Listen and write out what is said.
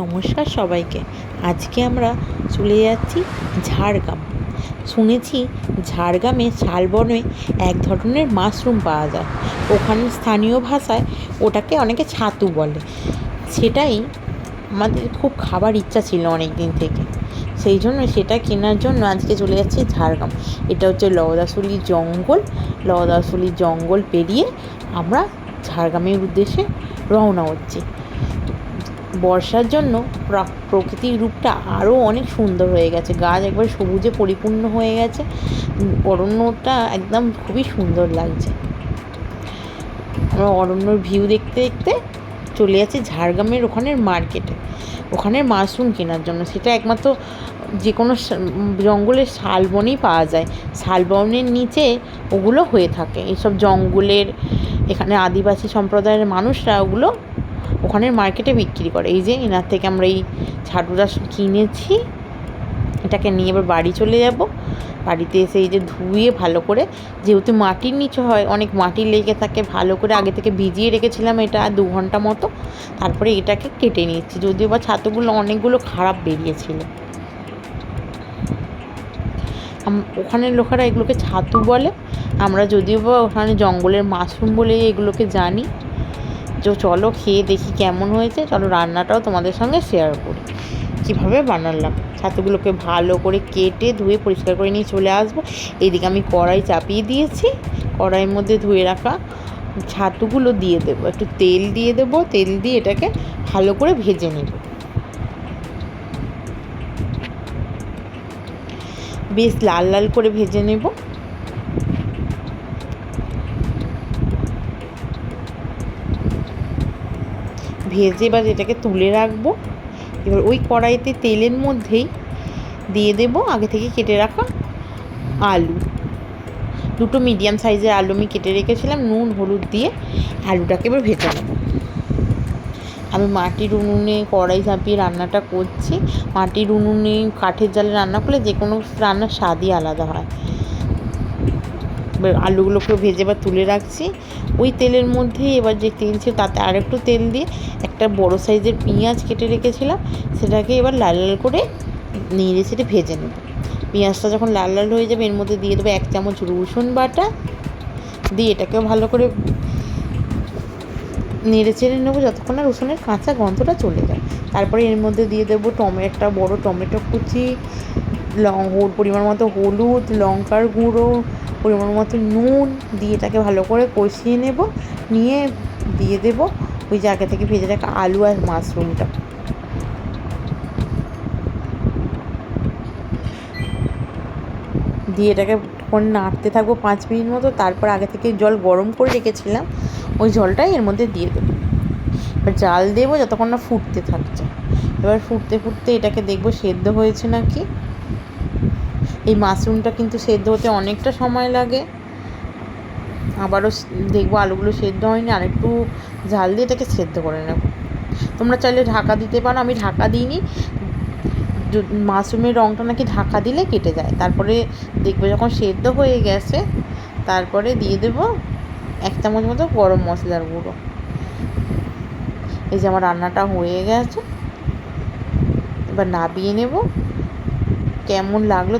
নমস্কার সবাইকে। আজকে আমরা চলে যাচ্ছি ঝাড়গ্রাম। শুনেছি ঝাড়গ্রামে শালবনে এক ধরনের মাশরুম পাওয়া যায়। ওখানে স্থানীয় ভাষায় ওটাকে অনেকে ছাতু বলে। সেটাই আমাদের খুব খাবার ইচ্ছা ছিল অনেক দিন থেকে। সেই জন্য সেটা কেনার জন্য আজকে চলে যাচ্ছি ঝাড়গ্রাম। এটা হচ্ছে লওদাসুলি জঙ্গল। লওদাসুলি জঙ্গল পেরিয়ে আমরা ঝাড়গ্রামের উদ্দেশ্যে রওনা হচ্ছি। বর্ষার জন্য প্রা- প্রকৃতির রূপটা আরও অনেক সুন্দর হয়ে গেছে। গাছ একবার সবুজে পরিপূর্ণ হয়ে গেছে। অরণ্যটা একদম খুবই সুন্দর লাগছে। আমরা অরণ্যর ভিউ দেখতে দেখতে চলে যাচ্ছি ঝাড়গ্রামের ওখানের মার্কেটে ওখানের মাশরুম কেনার জন্য। সেটা একমাত্র যে কোনো জঙ্গলের শালবনেই পাওয়া যায়। শালবনের নিচে ওগুলো হয়ে থাকে। এইসব জঙ্গলের এখানে আদিবাসী সম্প্রদায়ের মানুষরা ওগুলো ওখানের মার্কেটে বিক্রি করে। এই যে এনার থেকে আমরা এই ছাটুটা কিনেছি। এটাকে নিয়ে এবার বাড়ি চলে যাব। বাড়িতে এসে এই যে ধুয়ে ভালো করে, যেহেতু মাটির নিচে হয়, অনেক মাটি লেগে থাকে, ভালো করে আগে থেকে ভিজিয়ে রেখেছিলাম এটা দু ঘণ্টা মতো। তারপরে এটাকে কেটে নিচ্ছি যদিও বা ছাতুগুলো অনেকগুলো খারাপ বেরিয়েছিল। ওখানের লোকেরা এগুলোকে ছাতু বলে। আমরা যদিও বা ওখানে জঙ্গলের মাশরুম বলে এগুলোকে জানি। তো চলো খেয়ে দেখি কেমন হয়েছে। চলো রান্নাটাও তোমাদের সঙ্গে শেয়ার করি। কীভাবে বানালাম? ছাতুগুলোকে ভালো করে কেটে ধুয়ে পরিষ্কার করে নিয়ে চলে আসব। এদিকে আমি কড়াই চাপিয়ে দিয়েছি। কড়াইয়ের মধ্যে ধুয়ে রাখা ছাতুগুলো দিয়ে দেবো। একটু তেল দিয়ে দেবো। তেল দিয়ে এটাকে ভালো করে ভেজে নেব। বেশ লাল লাল করে ভেজে নেব। ভেজে এবার এটাকে তুলে রাখব। এবার ওই কড়াইতে তেলের মধ্যেই দিয়ে দেব আগে থেকে কেটে রাখা আলু। দুটো মিডিয়াম সাইজের আলু আমি কেটে রেখেছিলাম, নুন, হলুদ দিয়ে আলুটাকে এবার ভেজে নেব। আমি মাটির উনুনে কড়াই চাপিয়ে রান্নাটা করছি। মাটির উনুনে কাঠের জালে রান্না করলে যে কোনো রান্নার স্বাদই আলাদা হয়। এবার আলুগুলোকে ভেজে এবার তুলে রাখছি। ওই তেলের মধ্যেই এবার যে তেল ছিল, তাতে আর একটু তেল দিয়ে একটা বড় সাইজের পেঁয়াজ কেটে রেখেছিলাম। সেটাকে এবার লাল লাল করে নেড়ে ছেড়ে ভেজে নেব। পেঁয়াজটা যখন লাল লাল হয়ে যাবে, এর মধ্যে দিয়ে দেবো এক চামচ রসুন বাটা। দিয়ে এটাকেও ভালো করে নেড়ে চেড়ে নেব যতক্ষণ না রসুনের কাঁচা গন্ধটা চলে যায়। তারপরে এর মধ্যে দিয়ে দেবো টমে, একটা বড় টমেটো কুচি, লং পরিমাণ মতো হলুদ, লঙ্কার গুঁড়ো পরিমাণ মতো নুন দিয়ে এটাকে ভালো করে কষিয়ে নেব। নিয়ে দিয়ে দেব ওই জায়গা থেকে ভেজে রাখা আলু আর মাশরুমটা। দিয়ে এটাকে তখন নাড়তে থাকব পাঁচ মিনিট মতো, তারপর আগে থেকে জল গরম করে রেখেছিলাম, ওই জলটাই এর মধ্যে দিয়ে দেবো। এবার জাল দেবো যতক্ষণ না ফুটতে থাকছে। এবার ফুটতে ফুটতে এটাকে দেখব সেদ্ধ হয়েছে নাকি। এই মাশরুমটা কিন্তু সেদ্ধ হতে অনেকটা সময় লাগে। আবারও দেখব আলুগুলো সেদ্ধ হয়নি, আর একটু ঝাল দিয়ে এটাকে সেদ্ধ করে নেব। তোমরা চাইলে ঢাকা দিতে পারো, আমি ঢাকা দিইনি। মাশরুমের রঙটা নাকি ঢাকা দিলে কেটে যায়। তারপরে দেখবে যখন সেদ্ধ হয়ে গেছে, তারপরে দিয়ে দেবো এক চামচ মতো গরম মশলার গুঁড়ো। এই যে আমার রান্নাটা হয়ে গেছে। এবার নাবিয়ে নেব। কেমন লাগল